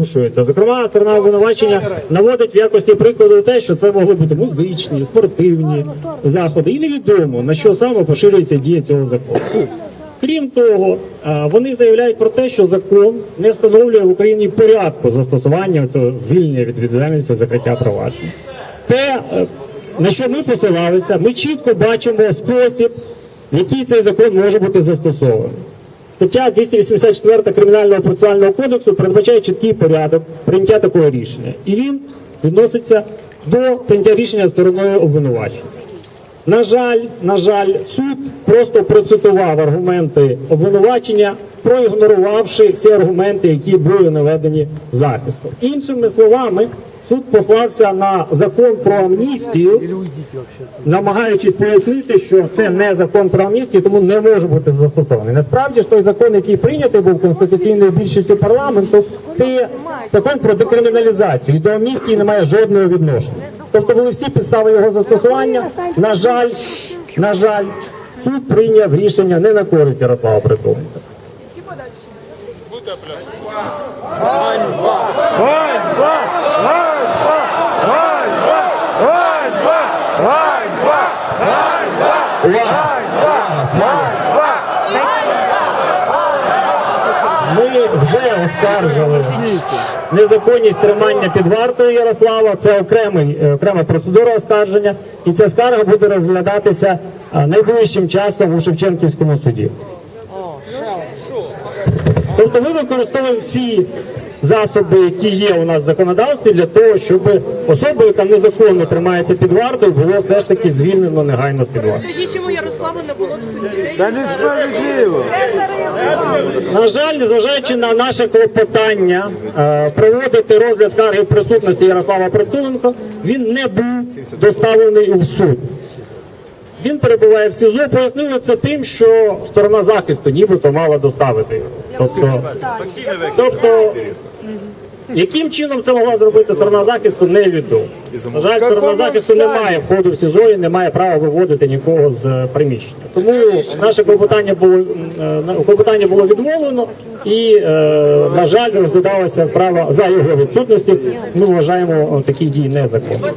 порушується. Зокрема, сторона обвинувачення наводить в якості прикладу те, що це могли бути музичні, спортивні заходи, і невідомо на що саме поширюється дія цього закону. Крім того, вони заявляють про те, що закон не встановлює в Україні порядку застосування звільнення від відповідальності закриття проваджень. Те, е, на що ми посилалися, ми чітко бачимо спосіб, в який цей закон може бути застосований. Стаття 284 Кримінального процесуального кодексу передбачає чіткий порядок прийняття такого рішення, і він відноситься до прийняття рішення стороною обвинувачення. На жаль, на жаль, суд просто процитував аргументи обвинувачення, проігнорувавши всі аргументи, які були наведені захистом. Іншими словами, суд послався на закон про амністію, намагаючись пояснити, що це не закон про амністію, тому не може бути застосований. Насправді ж той закон, який прийнятий був конституційною більшістю парламенту, це закон про декриміналізацію. І до амністії немає жодного відношення. Тобто були всі підстави його застосування. На жаль, на жаль, суд прийняв рішення не на користь Ярослава Притуленка. Ми вже оскаржили незаконність тримання під вартою Ярослава. Це окремий е, окрема процедура оскарження, і ця скарга буде розглядатися найближчим часом у Шевченківському суді. Тобто ми використовуємо всі засоби, які є у нас в законодавстві, для того, щоб особа, яка незаконно тримається під вартою, було все ж таки звільнено негайно з під варти. Скажіть, чому Ярослава не було в суді? Та несправедливо. На жаль, незважаючи на наше клопотання е, проводити розгляд скарги в присутності Ярослава Притуленко, він не був доставлений у суд. Він перебуває в СІЗО. Пояснили це тим, що сторона захисту нібито мала доставити його. Тобто, тобто яким чином це могла зробити сторона захисту, невідомо. На жаль, сторона захисту не має входу в СІЗО і не має права виводити нікого з е, приміщення. Тому наше клопотання було е, на- клопотання було відмовлено, і е, на жаль, розглядалася справа за його відсутності. Ми вважаємо такі дії незаконними.